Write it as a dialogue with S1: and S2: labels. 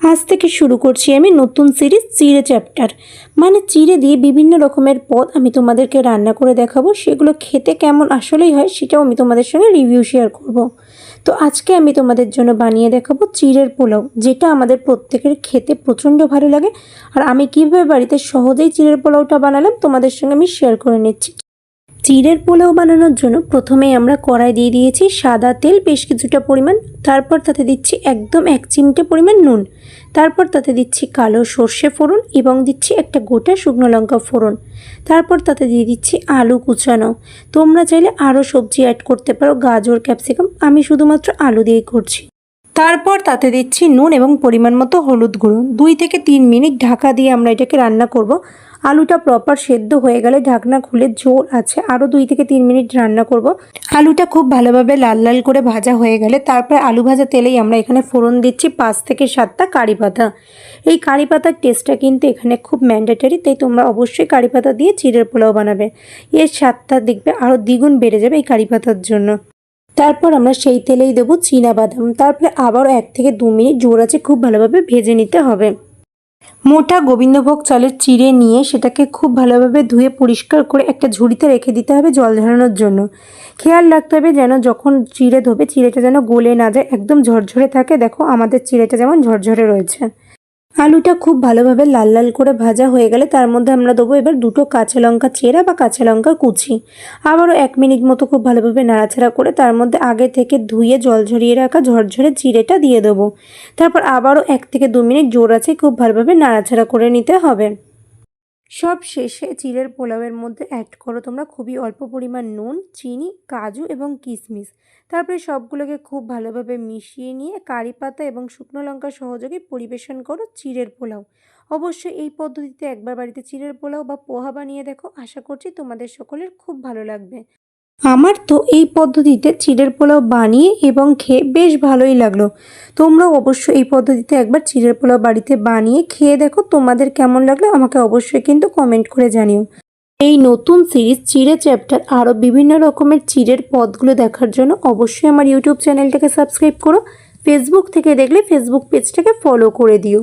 S1: আজ থেকে শুরু করছি আমি নতুন সিরিজ চিড়ে চ্যাপ্টার মানে চিড়ে দিয়ে বিভিন্ন রকমের পদ আমি তোমাদেরকে রান্না করে দেখাবো, সেগুলো খেতে কেমন আসলেই হয় সেটাও আমি তোমাদের সঙ্গে রিভিউ শেয়ার করব। তো আজকে আমি তোমাদের জন্য বানিয়ে দেখাবো চিড়ের পোলাও, যেটা আমাদের প্রত্যেকের খেতে প্রচণ্ড ভালো লাগে। আর আমি কীভাবে বাড়িতে সহজেই চিড়ের পোলাওটা বানালাম তোমাদের সঙ্গে আমি শেয়ার করে নিচ্ছি। চিড়ের পোলাও বানানোর জন্য প্রথমে আমরা কড়াই দিয়ে দিয়েছি সাদা তেল, বেশ কিছুটা পরিমাণ। তারপর তাতে দিচ্ছি একদম এক চিমটে পরিমাণ নুন। তারপর তাতে দিচ্ছি কালো সর্ষে ফোড়ন এবং দিচ্ছি একটা গোটা শুকনো লঙ্কা ফোড়ন। তারপর তাতে দিয়ে দিচ্ছি আলু কুচানো। তোমরা চাইলে আরও সবজি অ্যাড করতে পারো, গাজর ক্যাপসিকাম আমি শুধুমাত্র আলু দিয়েই করছি। তারপর তাতে দিচ্ছি নুন এবং পরিমাণ মতো হলুদ গুঁড়ো। দুই থেকে তিন মিনিট ঢাকা দিয়ে আমরা এটাকে রান্না করব। আলুটা প্রপার সেদ্ধ হয়ে গেলে ঢাকনা খুলে জোর আছে। আরও দুই থেকে তিন মিনিট রান্না করব। আলুটা খুব ভালোভাবে লাল লাল করে ভাজা হয়ে গেলে তারপরে আলু ভাজা তেলেই আমরা এখানে ফোড়ন দিচ্ছি পাঁচ থেকে সাতটা কারি পাতা। এই কারি পাতার টেস্টটা কিন্তু এখানে খুব ম্যান্ডেটারি তাই তোমরা অবশ্যই কারি পাতা দিয়ে চিড়ের পোলাও বানাবে। এর স্বাদটা দেখবে আরও দ্বিগুণ বেড়ে যাবে এই কারি পাতার জন্য। তারপর আমরা সেই তেলেই দেবো বাদাম। তারপরে আবারও এক থেকে দু মিনিট জোর আছে, খুব ভালোভাবে ভেজে নিতে হবে। মোটা গোবিন্দভোগ চালের চিড়ে নিয়ে সেটাকে খুব ভালোভাবে ধুয়ে পরিষ্কার করে একটা ঝুড়িতে রেখে দিতে হবে জল ঝরানোর জন্য। খেয়াল রাখতে হবে যেন যখন চিড়ে ধোবে, চিড়েটা যেন গলে না যায়, একদম ঝরঝরে থাকে। দেখো, আমাদের চিড়েটা যেমন ঝরঝরে রয়েছে। আলুটা খুব ভালোভাবে লাল লাল করে ভাজা হয়ে গেলে তার মধ্যে আমরা দেবো এবার দুটো কাঁচা লঙ্কা চেরা বা কাঁচা লঙ্কা কুচি। আবারও এক মিনিট মতো খুব ভালোভাবে নাড়াচাড়া করে তার মধ্যে আগে থেকে ধুয়ে জল ঝরিয়ে রাখা ঝরঝরে চিড়েটা দিয়ে দেবো। তারপর আবারও এক থেকে দু মিনিট জোর আছে খুব ভালোভাবে নাড়াচাড়া করে নিতে হবে। সব শেষে চিড়ের পোলাওয়ের মধ্যে অ্যাড করো তোমরা খুবই অল্প পরিমাণ নুন, চিনি, কাজু এবং কিশমিশ তারপরে সবগুলোকে খুব ভালোভাবে মিশিয়ে নিয়ে কারি পাতা এবং শুকনো লঙ্কা সহযোগে পরিবেশন করো চিড়ের পোলাও। অবশ্যই এই পদ্ধতিতে একবার বাড়িতে চিরের পোলাও বা পোহা বানিয়ে দেখো। আশা করছি তোমাদের সকলের খুব ভালো লাগবে। আমার তো এই পদ্ধতিতে চিড়ের পোলাও বানিয়ে এবং খেয়ে বেশ ভালোই লাগল। তোমরাও অবশ্যই এই পদ্ধতিতে একবার চিড়ের পোলাও বাড়িতে বানিয়ে খেয়ে দেখো, তোমাদের কেমন লাগল আমাকে অবশ্যই কিন্তু কমেন্ট করে জানিও। এই নতুন সিরিজ চিড়ে চ্যাপ্টার আরও বিভিন্ন রকমের চিড়ের পদগুলো দেখার জন্য অবশ্যই আমার ইউটিউব চ্যানেলটাকে সাবস্ক্রাইব করো। ফেসবুক থেকে দেখলে ফেসবুক পেজটাকে ফলো করে দিও।